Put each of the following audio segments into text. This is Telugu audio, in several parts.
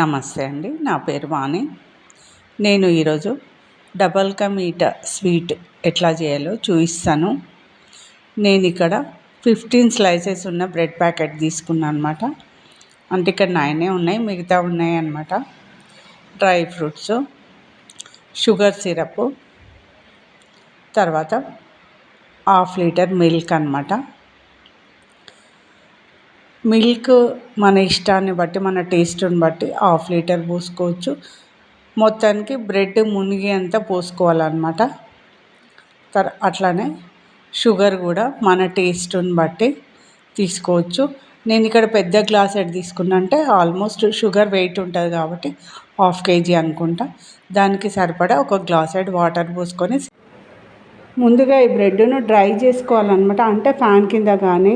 నమస్తే అండి. నా పేరు వాణి. నేను ఈరోజు డబల్ కా స్వీట్ ఎట్లా చేయాలో చూపిస్తాను. నేను ఇక్కడ ఫిఫ్టీన్ స్లైసెస్ ఉన్న బ్రెడ్ ప్యాకెట్ తీసుకున్నాను అనమాట అంటే ఇక్కడ నైనే ఉన్నాయి మిగతా ఉన్నాయి అనమాట డ్రై ఫ్రూట్స్ షుగర్ సిరప్ తర్వాత హాఫ్ లీటర్ మిల్క్ అనమాట మిల్క్ మన ఇష్టాన్ని బట్టి మన టేస్ట్ని బట్టి హాఫ్ లీటర్ పోసుకోవచ్చు. మొత్తానికి బ్రెడ్ మునిగేంత పోసుకోవాలన్నమాట. తర్ అట్లానే షుగర్ కూడా మన టేస్ట్ని బట్టి తీసుకోవచ్చు. నేను ఇక్కడ పెద్ద గ్లాస్ ఎడ్ తీసుకున్నా అంటే ఆల్మోస్ట్ షుగర్ వెయిట్ ఉంటుంది కాబట్టి హాఫ్ కేజీ అనుకుంటా. దానికి సరిపడా ఒక గ్లాస్ ఎడ్ వాటర్ పోసుకొని ముందుగా ఈ బ్రెడ్ను డ్రై చేసుకోవాలన్నమాట. అంటే ఫ్యాన్ కింద కానీ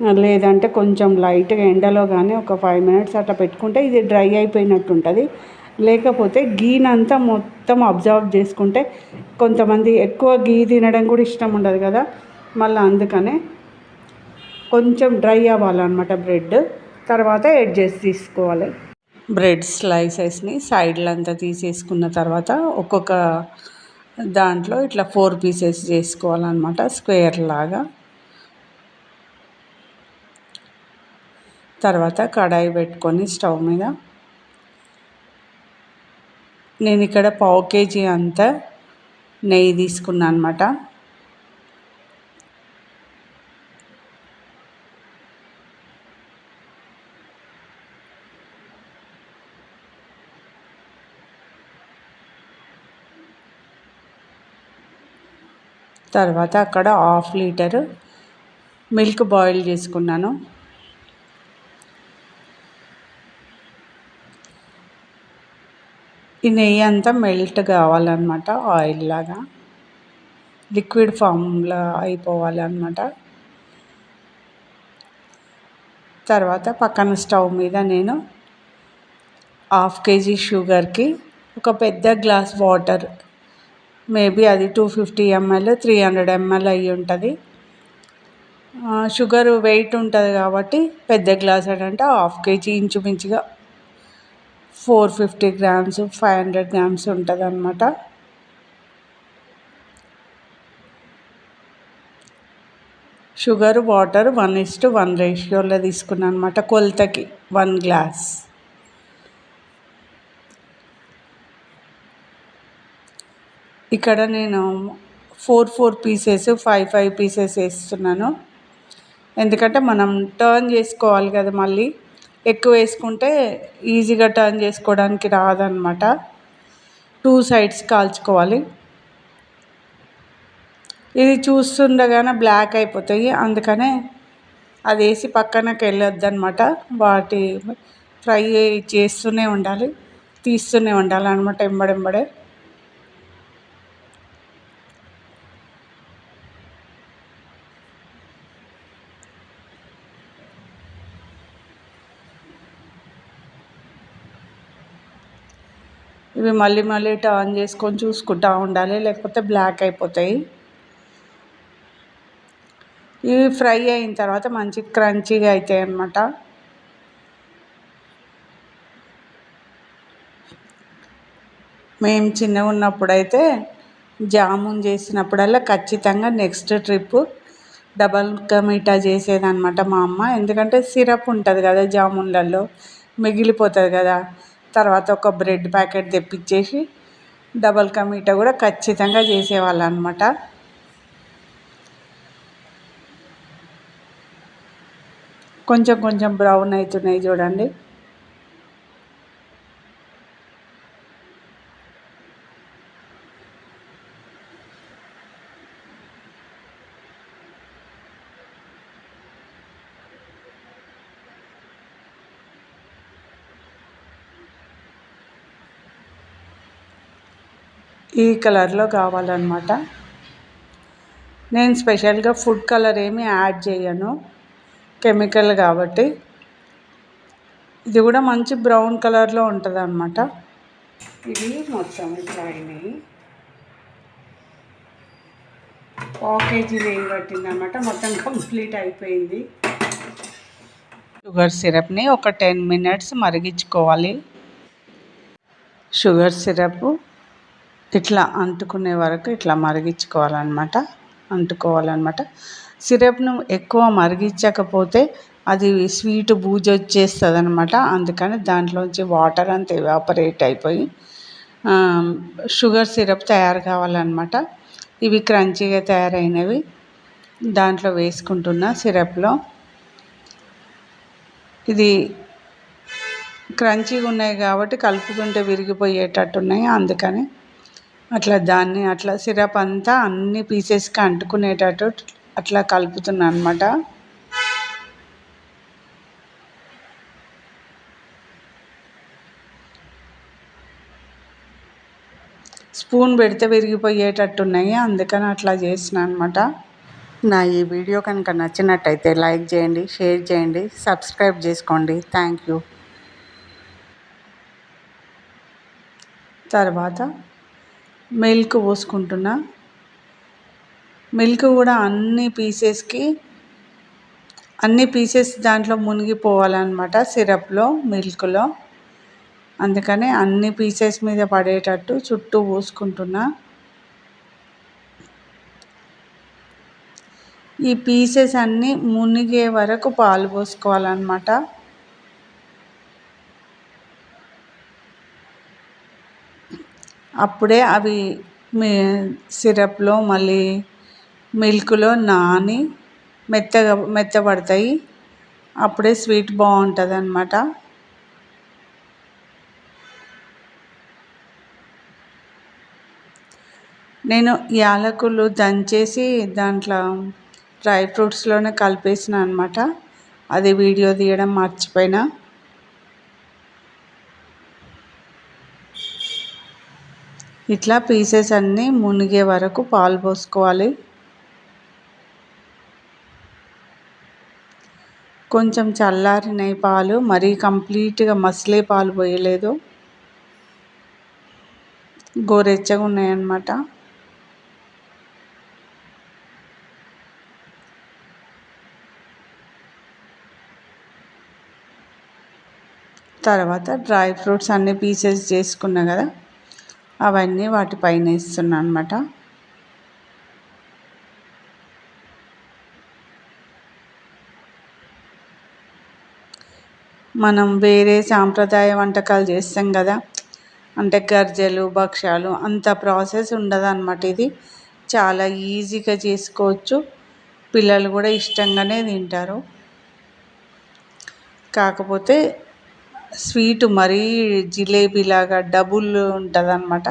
లేదంటే కొంచెం లైట్గా ఎండలో కానీ ఒక ఫైవ్ మినిట్స్ అట్లా పెట్టుకుంటే ఇది డ్రై అయిపోయినట్టు ఉంటుంది లేకపోతే గీనంతా మొత్తం అబ్జర్వ్ చేసుకుంటే కొంతమంది ఎక్కువ గీ తినడం కూడా ఇష్టం ఉండదు కదా. మళ్ళీ అందుకనే కొంచెం డ్రై అవ్వాలన్నమాట బ్రెడ్. తర్వాత ఎడ్జెస్ తీసుకోవాలి. బ్రెడ్ స్లైసెస్ని సైడ్లంతా తీసేసుకున్న తర్వాత ఒక్కొక్క దాంట్లో ఇట్లా ఫోర్ పీసెస్ చేసుకోవాలన్నమాట స్క్వేర్ లాగా. తర్వాత కడాయి పెట్టుకొని స్టవ్ మీద. నేను ఇక్కడ పావు కేజీ అంత నెయ్యి తీసుకున్నాను అనమాట తర్వాత అక్కడ హాఫ్ లీటర్ మిల్క్ బాయిల్ చేసుకున్నాను. ఈ నెయ్యి అంతా మెల్ట్ కావాలన్నమాట ఆయిల్ లాగా. లిక్విడ్ ఫామ్లో అయిపోవాలన్నమాట. తర్వాత పక్కన స్టవ్ మీద నేను హాఫ్ కేజీ షుగర్కి ఒక పెద్ద గ్లాస్ వాటర్ మేబీ అది two fifty ML three hundred ML అయ్యి ఉంటుంది. షుగర్ వెయిట్ ఉంటుంది కాబట్టి పెద్ద గ్లాస్ అంటే హాఫ్ కేజీ ఇంచుమించుగా four fifty grams five hundred grams ఉంటుంది అనమాట sugar water one is to one రేషియోలో తీసుకున్నాను అనమాట కొలతకి వన్ గ్లాస్. ఇక్కడ నేను four four pieces five five pieces వేస్తున్నాను. ఎందుకంటే మనం టర్న్ చేసుకోవాలి కదా మళ్ళీ. ఎక్కువ వేసుకుంటే ఈజీగా టర్న్ చేసుకోవడానికి రాదనమాట టూ సైడ్స్ కాల్చుకోవాలి. ఇది చూస్తుండగానే బ్లాక్ అయిపోతాయి. అందుకనే అది వేసి పక్కనకి వెళ్ళొద్దనమాట వాటి ఫ్రై చేస్తూనే ఉండాలి తీస్తూనే ఉండాలి అనమాట ఎంబడెంబడే. ఇవి మళ్ళీ మళ్ళీ టర్న్ చేసుకొని చూసుకుంటూ ఉండాలి లేకపోతే బ్లాక్ అయిపోతాయి. ఇవి ఫ్రై అయిన తర్వాత మంచి క్రంచీగా అవుతాయి అన్నమాట. మేము చిన్నగా ఉన్నప్పుడైతే జామున్ చేసినప్పుడల్లా ఖచ్చితంగా నెక్స్ట్ ట్రిప్ డబల్ కమీటా చేసేదన్నమాట మా అమ్మ. ఎందుకంటే సిరప్ ఉంటుంది కదా జామున్లలో మిగిలిపోతుంది కదా. తర్వాత ఒక bread packet తెప్పించేసి double ka meetha కూడా ఖచ్చితంగా చేసేవాళ్ళు అనమాట కొంచెం కొంచెం బ్రౌన్ అవుతున్నాయి చూడండి. ఈ కలర్లో కావాలన్నమాట. నేను స్పెషల్గా ఫుడ్ కలర్ ఏమి యాడ్ చేయను. కెమికల్ కాబట్టి. ఇది కూడా మంచి బ్రౌన్ కలర్లో ఉంటుంది అన్నమాట ఇవి మొత్తం ఇట్లా అయినాయి. పావు నెయ్యి పట్టింది అనమాట మొత్తం కంప్లీట్ అయిపోయింది. షుగర్ సిరప్ని ఒక టెన్ మినిట్స్ మరిగించుకోవాలి. షుగర్ సిరప్ ఇట్లా అంటుకునే వరకు ఇట్లా మరిగించుకోవాలన్నమాట అంటుకోవాలన్నమాట. సిరప్ను ఎక్కువ మరిగించకపోతే అది స్వీట్ బూజు వచ్చేస్తుంది అనమాట అందుకని దాంట్లోంచి వాటర్ అంత ఎవాపరేట్ అయిపోయి షుగర్ సిరప్ తయారు కావాలన్నమాట. ఇవి క్రంచీగా తయారైనవి. దాంట్లో వేసుకుంటున్న సిరప్లో ఇది క్రంచీగా ఉన్నాయి కాబట్టి కలుపుతుంటే విరిగిపోయేటట్టున్నాయి. అందుకని అట్లా దాన్ని అట్లా సిరప్ అంతా అన్ని పీసెస్కి అంటుకునేటట్టు అట్లా కలుపుతున్నా అనమాట స్పూన్ పెడితే విరిగిపోయేటట్టు ఉన్నాయి అందుకని అట్లా చేసిన అనమాట నా ఈ వీడియో కనుక నచ్చినట్టయితే లైక్ చేయండి షేర్ చేయండి సబ్స్క్రైబ్ చేసుకోండి. Thank you. తర్వాత మిల్క్ పోసుకుంటున్నా. మిల్క్ కూడా అన్ని పీసెస్కి అన్ని పీసెస్ దాంట్లో మునిగిపోవాలన్నమాట సిరప్లో మిల్క్లో. అందుకని అన్ని పీసెస్ మీద పడేటట్టు చుట్టూ పోసుకుంటున్నా. ఈ పీసెస్ అన్నీ మునిగే వరకు పాలు పోసుకోవాలన్నమాట. అప్పుడే అవి మీ సిరప్లో మళ్ళీ మిల్క్లో నాని మెత్తగా మెత్తబడతాయి. అప్పుడే స్వీట్ బాగుంటుంది అన్నమాట నేను యాలకులు దంచేసి దాంట్లో డ్రై ఫ్రూట్స్లోనే కలిపేసిన అనమాట అది వీడియో తీయడం మర్చిపోయినా. ఇట్లా పీసెస్ అన్నీ మునిగే వరకు పాలు పోసుకోవాలి. కొంచెం చల్లారినాయి పాలు మరీ కంప్లీట్గా మసలే పాలు పోయలేదు. గోరెచ్చగా ఉన్నాయన్నమాట. తర్వాత డ్రై ఫ్రూట్స్ అన్ని పీసెస్ చేసుకున్నా కదా. అవన్నీ వాటిపైన వేస్తున్నా అనమాట మనం వేరే సాంప్రదాయ వంటకాలు చేస్తాం కదా అంటే గర్జలు భక్ష్యాలు అంత ప్రాసెస్ ఉండదు అనమాట ఇది. చాలా ఈజీగా చేసుకోవచ్చు. పిల్లలు కూడా ఇష్టంగానే తింటారు. కాకపోతే స్వీట్ మరీ జిలేబీలాగా డబుల్ ఉంటుంది అనమాట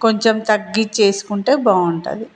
కొంచెం తగ్గించి చేసుకుంటే బాగుంటుంది.